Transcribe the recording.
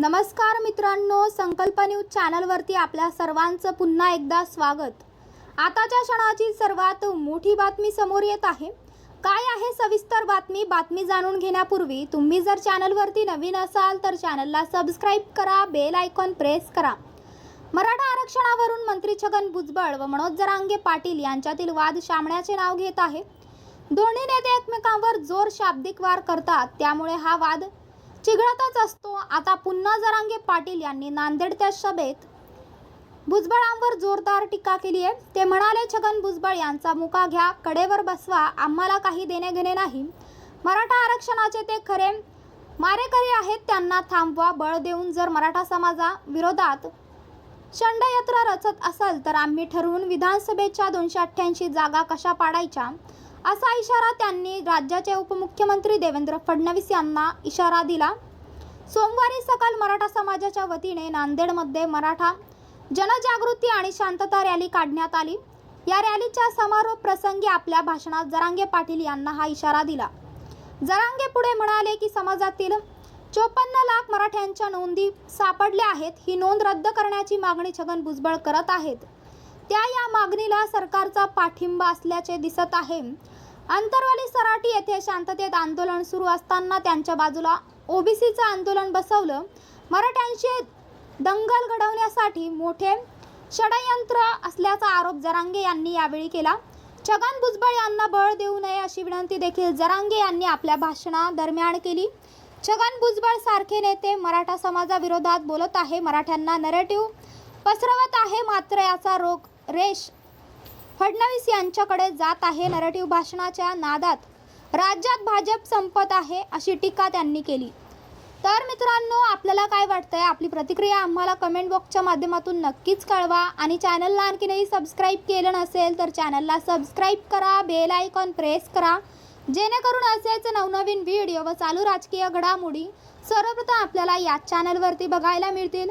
नमस्कार मित्रांनो संकल्प न्यूज चॅनलवरती आपल्या सर्वांचं पुन्हा एकदा स्वागत. आताच्या क्षणाची सर्वात मोठी बातमी समोर येत आहे. काय आहे सविस्तर बातमी? बातमी जाणून घेण्यापूर्वी तुम्ही जर चॅनलवरती नवीन असाल तर चॅनलला सबस्क्राईब करा बेल आयकॉन प्रेस करा. मराठा आरक्षणावरून मंत्री छगन भुजबळ व मनोज जरांगे पाटील यांच्यातील वाद शामण्याचे नाव घेत आहे. दोन्ही नेते एकमेकांवर जोर शाब्दिक वार करतात त्यामुळे हा वाद चिघळतच असतो. आता पुन्हा जरांगे पाटील यांनी नांदेडच्या सभेत भुजबळांवर जोरदार टीका केली आहे. ते म्हणाले छगन भुजबळ यांचा मुका घ्या कडेवर बसवा आम्हाला काही देणे घेणे नाही. मराठा आरक्षणाचे ते खरे मारेकरी आहेत त्यांना थांबवा बळ देऊन जर मराठा समाजा विरोधात षंडयंत्र रचत असेल तर आम्ही ठरवून विधानसभेच्या दोनशे अठ्ठ्याऐंशी जागा कशा पाडायच्या? असा इशारा त्यांनी राज्याचे उपमुख्यमंत्री देवेंद्र फडणवीस यांना इशारा दिला. सोमवारी सकाळ मराठा समाजाच्या वतीने नांदेडमध्ये मराठा जनजागृती आणि शांतता रॅली काढण्यात आली. या रॅलीच्या समारोप प्रसंगी आपल्या भाषणात जरांगे पाटील यांना हा इशारा दिला. जरांगे पुढे म्हणाले की समाजातील चोपन्न लाख मराठ्यांच्या नोंदी सापडल्या आहेत. ही नोंद रद्द करण्याची मागणी छगन भुजबळ करत आहेत. त्या या मागणीला सरकारचा पाठिंबा असल्याचे दिसत आहे. अंतरवाली सराटी येथे शांततेत आंदोलन सुरू असताना त्यांच्या बाजूला ओबीसीचं आंदोलन बसवलं. मराठ्यांचे दंगल घडवण्यासाठी मोठे षडयंत्र असल्याचा आरोप जरांगे यांनी यावेळी केला. छगन भुजबळ यांना बळ देऊ नये अशी विनंती देखील जरांगे यांनी आपल्या भाषणादरम्यान केली. छगन भुजबळ सारखे नेते मराठा समाजाविरोधात बोलत आहे. मराठ्यांना नरेटिव्ह पसरवत आहे मात्र याचा रोग रेश फडणवीस यांच्याकडे जात आहे नरेटिव्ह भाषणाच्या नादात. राज्यात भाजप संपत आहे अशी टीका त्यांनी केली. तर मित्रांनो आपल्याला काय वाटतंय? आपली प्रतिक्रिया आम्हाला कमेंट बॉक्सच्या माध्यमातून नक्कीच कळवा. आणि चॅनलला आणखीनही सबस्क्राईब केलं नसेल तर चॅनलला सबस्क्राईब करा. बेल आयकॉन प्रेस करा. जेणेकरून असेच नवनवीन व्हिडिओ व चालू राजकीय घडामोडी सर्वप्रथम आपल्याला याच चॅनलवरती बघायला मिळतील.